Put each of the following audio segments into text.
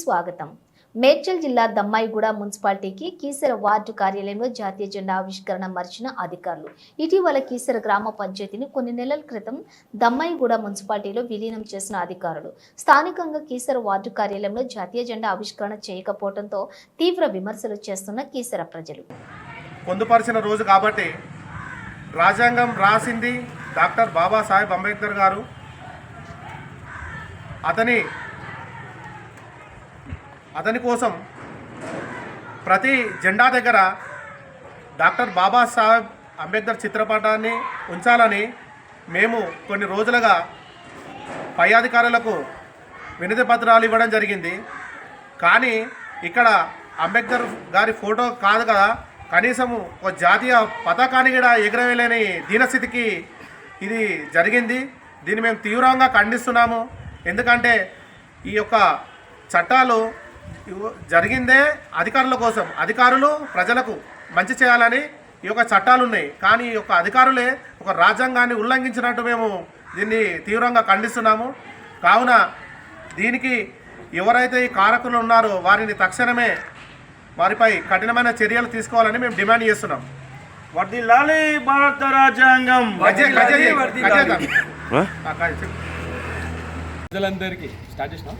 స్వాగతం. మేడ్చల్ జిల్లా దమ్మాయిగూడ మున్సిపాలిటీకి కీసర వార్డు కార్యాలయంలో జాతీయ జెండా ఆవిష్కరణ మర్చిన అధికారులు. ఇటీవల కీసర గ్రామ పంచాయతీని కొన్ని నెలల క్రితం దమ్మాయిగూడ మున్సిపాలిటీలో విలీనం చేసిన అధికారులు. స్థానికంగా కీసర వార్డు కార్యాలయంలో జాతీయ జెండా ఆవిష్కరణ చేయకపోవడంతో తీవ్ర విమర్శలు చేస్తున్న కీసర ప్రజలు. పొందుపరిచిన రోజు కాబట్టి రాజ్యాంగం రాసింది డాక్టర్ బాబాసాహెబ్ అంబేద్కర్ గారు. అతని అతని కోసం ప్రతి జెండా దగ్గర డాక్టర్ బాబాసాహెబ్ అంబేద్కర్ చిత్రపటాన్ని ఉంచాలని మేము కొన్ని రోజులుగా పై అధికారులకు వినతి పత్రాలు ఇవ్వడం జరిగింది. కానీ ఇక్కడ అంబేద్కర్ గారి ఫోటో కాదు కదా కనీసము ఒక జాతీయ పతాకాన్ని కూడా ఎగరవేయలేని దీనస్థితికి ఇది జరిగింది. దీన్ని మేము తీవ్రంగా ఖండిస్తున్నాము. ఎందుకంటే ఈ యొక్క చట్టాలు జరిగిందే అధికారుల కోసం. అధికారులు ప్రజలకు మంచి చేయాలని ఈ యొక్క చట్టాలు ఉన్నాయి కానీ ఈ యొక్క అధికారులే ఒక రాజ్యాంగాన్ని ఉల్లంఘించినట్టు మేము దీన్ని తీవ్రంగా ఖండిస్తున్నాము. కావున దీనికి ఎవరైతే ఈ కారకులు ఉన్నారో వారిని తక్షణమే వారిపై కఠినమైన చర్యలు తీసుకోవాలని మేము డిమాండ్ చేస్తున్నాం. వర్దిల్లాలి భారత రాజ్యాంగం. ప్రజలందరికీ స్టార్ట్ చేసిన.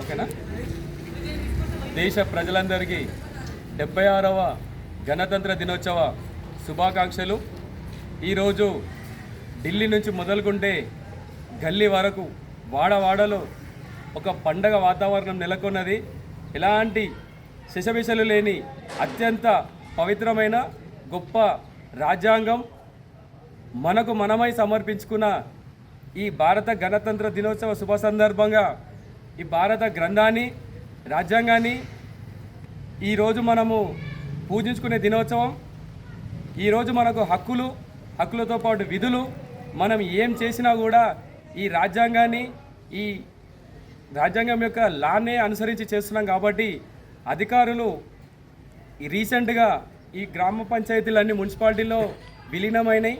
ఓకేనా? దేశ ప్రజలందరికీ డెబ్బై ఆరవ గణతంత్ర దినోత్సవ శుభాకాంక్షలు. ఈరోజు ఢిల్లీ నుంచి మొదలుకుంటే గల్లీ వరకు వాడవాడలో ఒక పండగ వాతావరణం నెలకొన్నది. ఎలాంటి శశబిశలు లేని అత్యంత పవిత్రమైన గొప్ప రాజ్యాంగం మనకు మనమై సమర్పించుకున్న ఈ భారత గణతంత్ర దినోత్సవ శుభ సందర్భంగా ఈ భారత గ్రంథాన్ని రాజ్యాంగాన్ని ఈరోజు మనము పూజించుకునే దినోత్సవం. ఈరోజు మనకు హక్కులు హక్కులతో పాటు విధులు మనం ఏం చేసినా కూడా ఈ రాజ్యాంగాన్ని ఈ రాజ్యాంగం యొక్క లానే అనుసరించి చేస్తున్నాం కాబట్టి అధికారులు రీసెంట్గా ఈ గ్రామ పంచాయతీలన్నీ మున్సిపాలిటీలో విలీనమైనాయి.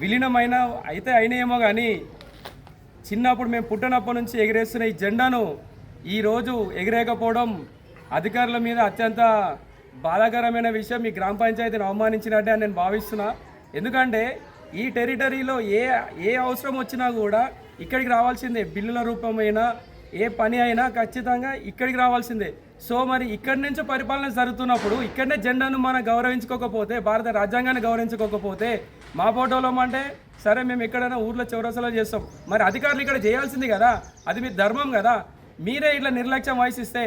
విలీనమైన అయితే అయినాయేమో కానీ చిన్నప్పుడు మేము పుట్టినప్పటి నుంచి ఎగిరేస్తున్న ఈ జెండాను ఈరోజు ఎగిరేకపోవడం అధికారుల మీద అత్యంత బాధాకరమైన విషయం మీ గ్రామ పంచాయతీని అవమానించినట్టే అని నేను భావిస్తున్నా. ఎందుకంటే ఈ టెరిటరీలో ఏ ఏ అవసరం వచ్చినా కూడా ఇక్కడికి రావాల్సిందే బిల్లుల రూపమైనా ఏ పని అయినా ఖచ్చితంగా ఇక్కడికి రావాల్సిందే. సో మరి ఇక్కడి నుంచి పరిపాలన జరుగుతున్నప్పుడు ఇక్కడనే జెండాను మనం గౌరవించుకోకపోతే భారత రాజ్యాంగాన్ని గౌరవించుకోకపోతే మా ఫోటోలో అంటే సరే మేము ఎక్కడైనా ఊర్లో చౌరసలో చేస్తాం. మరి అధికారులు ఇక్కడ చేయాల్సింది కదా అది మీ ధర్మం కదా. మీరే ఇట్లా నిర్లక్ష్యం వహిస్తే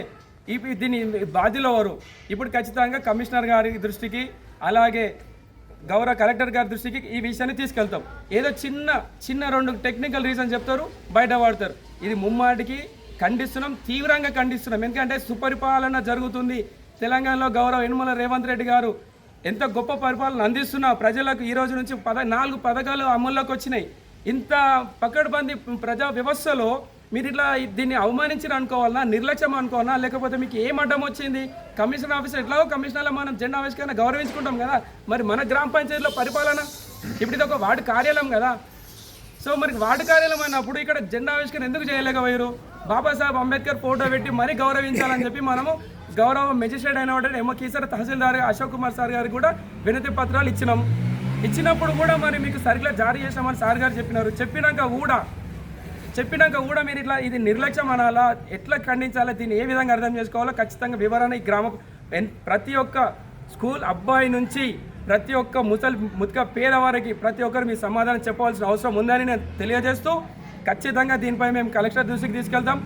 ఇప్పుడు దీని బాధ్యులు ఎవరు ఇప్పుడు ఖచ్చితంగా కమిషనర్ గారి దృష్టికి అలాగే గౌరవ కలెక్టర్ గారి దృష్టికి ఈ విషయాన్ని తీసుకెళ్తాం. ఏదో చిన్న చిన్న రెండు టెక్నికల్ రీజన్ చెప్తారు బయట వాడతారు ఇది ముమ్మాటికి ఖండిస్తున్నాం తీవ్రంగా ఖండిస్తున్నాం. ఎందుకంటే సుపరిపాలన జరుగుతుంది. తెలంగాణలో గౌరవ యనమల రేవంత్ రెడ్డి గారు ఎంత గొప్ప పరిపాలన అందిస్తున్నా ప్రజలకు ఈ రోజు నుంచి పద నాలుగు పథకాలు అమల్లోకి వచ్చినాయి. ఇంత పకడ్బందీ ప్రజా వ్యవస్థలో మీరు ఇట్లా దీన్ని అవమానించిన అనుకోవాలన్నా నిర్లక్ష్యం అనుకోవాలన్నా లేకపోతే మీకు ఏం అడ్డం వచ్చింది? కమిషనర్ ఆఫీసర్ ఎట్లాగో కమిషనర్లో మనం జెండా ఆవిష్కరణ గౌరవించుకుంటాం కదా? మరి మన గ్రామ పంచాయతీలో పరిపాలన? ఇప్పుడు ఇది ఒక వార్డు కార్యాలయం కదా? సో మరి వార్డు కార్యాలయం అయినప్పుడు ఇక్కడ జెండా ఆవిష్కరణ ఎందుకు చేయలేకపోయారు? బాబాసాహెబ్ అంబేద్కర్ ఫోటో పెట్టి మరీ గౌరవించాలని చెప్పి మనము గౌరవ మెజిస్ట్రేట్ అయిన వాడు ఏమో కీసర తహసీల్దార్ అశోక్ కుమార్ సార్ గారికి కూడా వినతి పత్రాలు ఇచ్చినాం. ఇచ్చినప్పుడు కూడా మరి మీకు సరిగ్గా జారీ చేశామని సార్ గారు చెప్పినారు. చెప్పినాక కూడా చెప్పినాక కూడా మీరు ఇట్లా ఇది నిర్లక్ష్యం అనాలా? ఎట్లా ఖండించాలా? దీన్ని ఏ విధంగా అర్థం చేసుకోవాలో ఖచ్చితంగా వివరణ ఈ గ్రామ ప్రతి ఒక్క స్కూల్ అబ్బాయి నుంచి ప్రతి ఒక్క ముసలి ముతక పేదవారికి ప్రతి ఒక్కరు మీ సమాధానం చెప్పవలసిన అవసరం ఉందని నేను తెలియజేస్తూ ఖచ్చితంగా దీనిపై మేము కలెక్టర్ దృష్టికి తీసుకెళ్తాం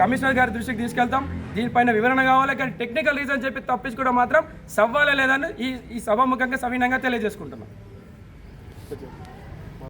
కమిషనర్ గారి దృష్టికి తీసుకెళ్తాం. దీనిపైన వివరణ కావాలి కానీ టెక్నికల్ రీజన్ చెప్పి తప్పించుకోవడం మాత్రం సవ్వాలే లేదని ఈ ఈ సభాముఖంగా సవినంగా తెలియజేసుకుంటున్నాం.